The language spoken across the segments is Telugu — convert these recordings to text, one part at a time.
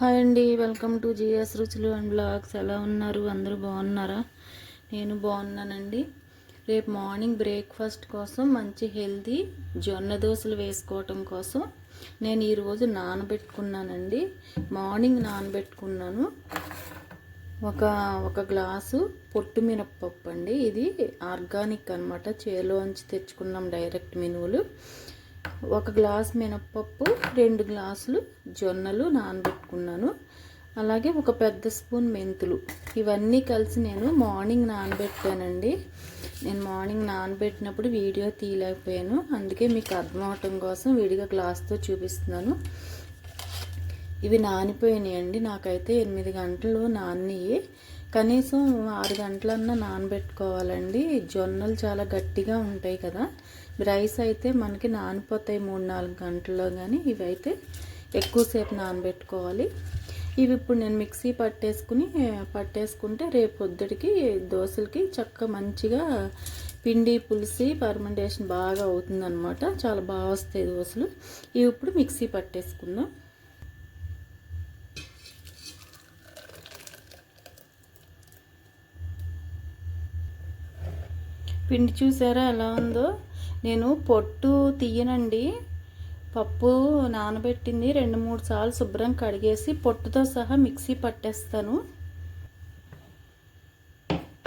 హాయ్ అండి వెల్కమ్ టు జిఎస్ రుచులు అండ్ బ్లాగ్స్. ఎలా ఉన్నారు? అందరూ బాగున్నారా? నేను బాగున్నానండి. రేపు మార్నింగ్ బ్రేక్ఫాస్ట్ కోసం మంచి హెల్తీ జొన్న దోశలు వేసుకోవటం కోసం నేను ఈరోజు నానబెట్టుకున్నానండి. మార్నింగ్ నానబెట్టుకున్నాను. ఒక ఒక గ్లాసు పొట్టు మినప్పప్పు అండి ఇది ఆర్గానిక్ అనమాట చేలోంచి తెచ్చుకున్నాం డైరెక్ట్ మినువులు. ఒక గ్లాస్ మినప్పప్పు రెండు గ్లాసులు జొన్నలు నానబెట్టుకున్నాను. అలాగే ఒక పెద్ద స్పూన్ మెంతులు. ఇవన్నీ కలిసి నేను మార్నింగ్ నానబెట్టానండి. నేను మార్నింగ్ నానబెట్టినప్పుడు వీడియో తీయలేకపోయాను. అందుకే మీకు అర్థం అవటం కోసం విడిగా గ్లాస్తో చూపిస్తున్నాను. ఇవి నానిపోయినాయి అండి నాకైతే ఎనిమిది గంటలు నాన్నయ్యి కనీసం ఆరు గంటలన్నా నానబెట్టుకోవాలండి. జొన్నలు చాలా గట్టిగా ఉంటాయి కదా. రైస్ అయితే మనకి నానిపోతాయి మూడు నాలుగు గంటల్లో కానీ ఇవైతే ఎక్కువసేపు నానబెట్టుకోవాలి. ఇవి ఇప్పుడు నేను మిక్సీ పట్టేసుకుని పట్టేసుకుంటే రేపు పొద్దుడికి దోశలకి చక్క మంచిగా పిండి పులిసి పర్మెంటేషన్ బాగా అవుతుందన్నమాట. చాలా బాగా వస్తాయి దోశలు. ఇవి ఇప్పుడు మిక్సీ పట్టేసుకుందాం. పిండి చూసారా ఎలా ఉందో? నేను పొట్టు తీయనండి పప్పు నానబెట్టింది. రెండు మూడు సార్లు శుభ్రం కడిగేసి పొట్టుతో సహా మిక్సీ పట్టేస్తాను.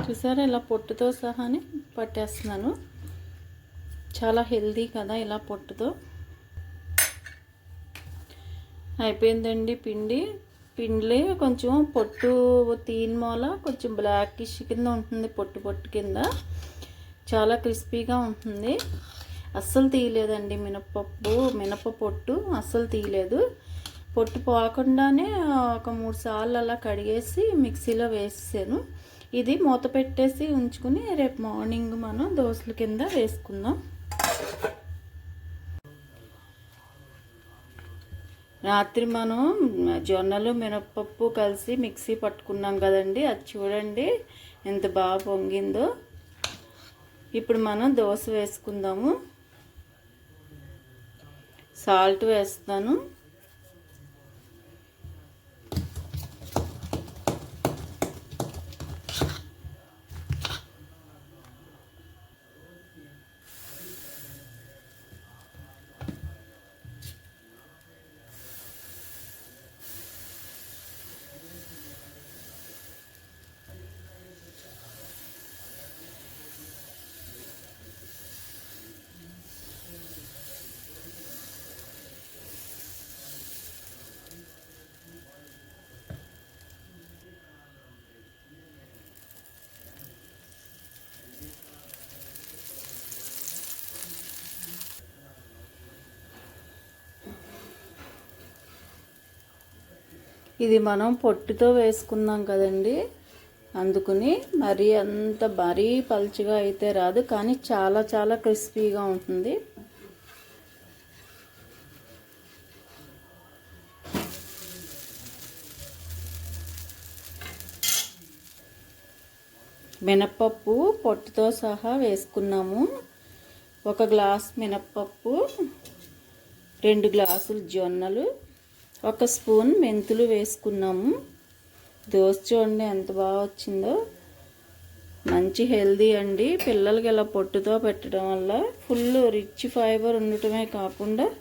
చూసారా ఇలా పొట్టుతో సహాని పట్టేస్తున్నాను. చాలా హెల్దీ కదా ఇలా పొట్టుతో. అయిపోయిందండి పిండి. పిండిలే కొంచెం పొట్టు తీన్ మూల కొంచెం బ్లాకిష్ కింద ఉంటుంది పొట్టు పొట్టు కింద. చాలా క్రిస్పీగా ఉంటుంది. అస్సలు తీయలేదండి మినపప్పు మినప పొట్టు అస్సలు తీయలేదు. పొట్టు పోకుండానే ఒక మూడు సార్లు అలా కడిగేసి మిక్సీలో వేసాను ఇది మూత పెట్టేసి ఉంచుకుని రేపు మార్నింగ్ మనం దోశల కింద వేసుకుందాం. రాత్రి మనం జొన్నలు మినపప్పు కలిసి మిక్సీ పట్టుకున్నాం కదండి. అది చూడండి ఎంత బాగా పొంగిందో. ఇప్పుడు మనం దోశ వేసుకుందాము. సాల్ట్ వేస్తాను ఇది మనం పొట్టుతో వేసుకున్నాం కదండి. అందుకుని మరీ అంత మరీ పలుచగా అయితే రాదు కానీ చాలా చాలా క్రిస్పీగా ఉంటుంది. మినప్పప్పు పొట్టుతో సహా వేసుకున్నాము. ఒక గ్లాస్ మినప్పప్పు రెండు గ్లాసులు జొన్నలు ఒక స్పూన్ మెంతులు వేసుకున్నాము. దోశ చూడండి ఎంత బాగా వచ్చిందో. మంచి హెల్దీ అండి. పిల్లలకి ఇలా పొట్టుతో పెట్టడం వల్ల ఫుల్ రిచ్ ఫైబర్ ఉండటమే కాకుండా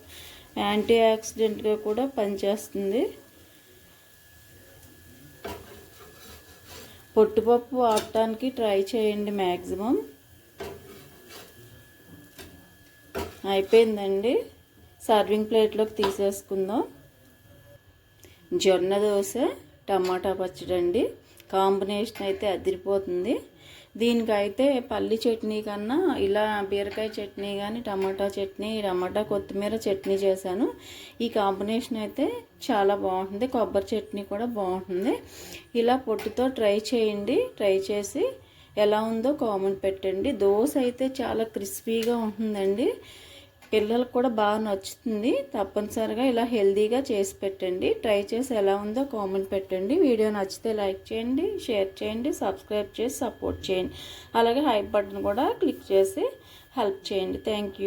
యాంటీ ఆక్సిడెంట్గా కూడా పనిచేస్తుంది. పొట్టుపప్పు ఆడటానికి ట్రై చేయండి మ్యాక్సిమం అయిపోయిందండి. సర్వింగ్ ప్లేట్లోకి తీసేసుకుందాం. జొన్న దోశ టమాటా పచ్చడి అండి కాంబినేషన్ అయితే అదిరిపోతుంది. దీనికైతే పల్లి చట్నీ కన్నా ఇలా బీరకాయ చట్నీ కానీ టమాటా చట్నీ టమాటా కొత్తిమీర చట్నీ చేశాను. ఈ కాంబినేషన్ అయితే చాలా బాగుంటుంది. కొబ్బరి చట్నీ కూడా బాగుంటుంది. ఇలా పొట్టుతో ట్రై చేయండి. ట్రై చేసి ఎలా ఉందో కామెంట్ పెట్టండి. దోశ అయితే చాలా క్రిస్పీగా ఉంటుందండి. పిల్లలకు కూడా బాగా నచ్చుతుంది. తప్పనిసరిగా ఇలా హెల్తీగా చేసి పెట్టండి. ట్రై చేసి ఎలా ఉందో కామెంట్ పెట్టండి. వీడియో నచ్చితే లైక్ చేయండి షేర్ చేయండి సబ్స్క్రైబ్ చేసి సపోర్ట్ చేయండి. అలాగే హై బటన్ కూడా క్లిక్ చేసి హెల్ప్ చేయండి. థ్యాంక్